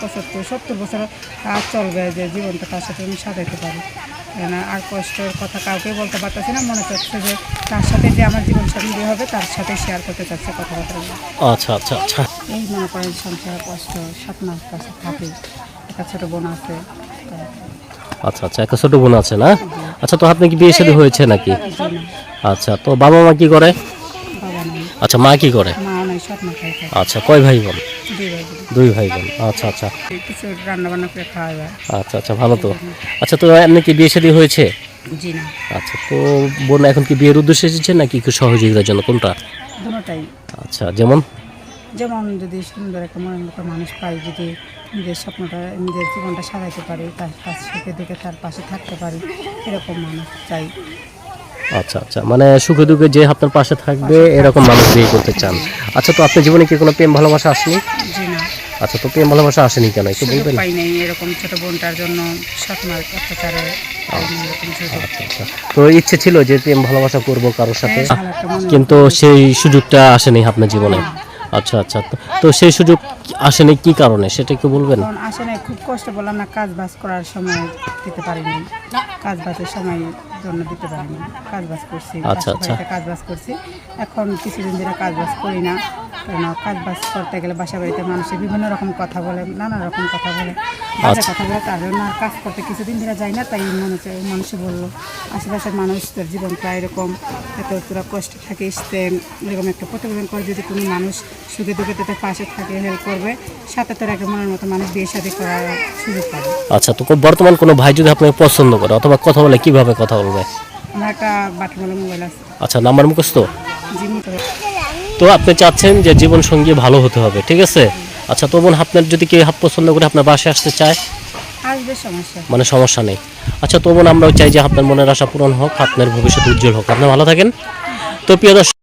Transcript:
পঁচাত্তর সত্তর বছর আর চলবে যে জীবনটা তার সাথে আমি সাজাইতে পারি। কেন আর কষ্টের কথা কাউকে বলতে পারতেছি না মনে করছে যে তার সাথে যে আমার জীবন সঙ্গী হবে তার সাথে শেয়ার করতে চাচ্ছে কথাবার্তা। আচ্ছা আচ্ছা আচ্ছা। এই মনে করেন সংসার কষ্ট সাত মাস কাছে থাকে একটা ছোটো বোন আছে। আচ্ছা আচ্ছা একটা ছোটো বোন আছে না? আচ্ছা তো আপনি কি বিয়ে শাদী হয়েছে নাকি? আচ্ছা তো বাবা মা কি করে? বাবা আচ্ছা মা কি করে? সব আচ্ছা কয় ভাই বোন? দুই ভাই বোন। দুই ভাই বোন। আচ্ছা আচ্ছা। কিছু রান্না বান্না করে খাওয়া যায় আচ্ছা আচ্ছা ভালো তো। আচ্ছা তো এমনি কি বিয়ে শাদী হয়েছে? জি না। আচ্ছা তো বোন এখন কি বিয়ের উদ্দেশ্যে এসেছে নাকি একটু সহযোগিতার জন্য? কোনটা? দুটাই। আচ্ছা যেমন? যেমন যদি সুন্দর একটা মনের মতো মানুষ পাই যদি নিজের স্বপ্নটা নিজের জীবনটা সাজাইতে পারি তার কাছ থেকে দেখে তার পাশে থাকতে পারি এরকম মানুষ চাই। আচ্ছা আচ্ছা। মানে সুখে দুঃখে যে আপনার পাশে থাকবে এরকম মানুষ বিয়ে করতে চান। আচ্ছা তো আপনার জীবনে কি কোনো প্রেম ভালোবাসা আসেনি? আচ্ছা তো প্রেম ভালোবাসা আসেনি কেন? একটু বলবেন। পাই নাই এরকম ছোট বোনটার জন্য অত্যাচারে সুযোগ। আচ্ছা আচ্ছা তো ইচ্ছে ছিল যে প্রেম ভালোবাসা করব কারোর সাথে? হ্যাঁ, কিন্তু সেই সুযোগটা আসেনি আপনার জীবনে? আচ্ছা আচ্ছা। তো- সেই সুযোগ আসেনি কি কারণে? সেটা একটু বলবেন। কারণ আসে নাই খুব কষ্ট বললাম না কাজ বাজ করার সময় দিতে পারিনি। কাজ বাজের সময় জন্য দিতে পারিনি। কাজ বাজ করছি আচ্ছা, আচ্ছা। কাজবাজ করছি। এখন কিছুদিন ধরে কাজবাজ করি না। কারণ কাজ বাজ করতে গেলে বাসা বাড়িতে মানুষের বিভিন্ন রকম কথা বলে নানা রকম কথা বলে। বাজে আচ্ছা। কথা বলে তার জন্য আর কাজ করতে কিছুদিন ধরে যাই না তাই মনে হচ্ছে মানুষে বলল আশেপাশের মানুষ তোর জীবনটা এরকম এত তোরা কষ্ট থাকিস এরকম একটা প্রতিবেদন করে যদি কোনো মানুষ সুখে দুঃখে তোদের পাশে থাকে হেল্প করবে সাথে তোর একটা মনের মতো মানুষ বিয়ে শাদী করার সুযোগ পাবে। আচ্ছা তো বর্তমান কোনো ভাই যদি আপনাকে পছন্দ করে অথবা কথা বলে কীভাবে কথা বলবে? আমার একটা বাটমালা মোবাইল আছে। আচ্ছা নাম্বার মুখস্থ? জিম করে তো আপনি চাচ্ছেন যে জীবন সঙ্গী ভালো হতে হবে ঠিক আছে? আচ্ছা তো বোন আপনার যদি কেউ হাত পছন্দ করে আপনার বাসায় আসতে চায়? আসবে সমস্যা মানে সমস্যা নেই। আচ্ছা তো বোন আমরাও চাই যে আপনার মনের আশা পূরণ হোক আপনার ভবিষ্যৎ উজ্জ্বল হোক। আপনি ভালো থাকেন। তো প্রিয় দর্শক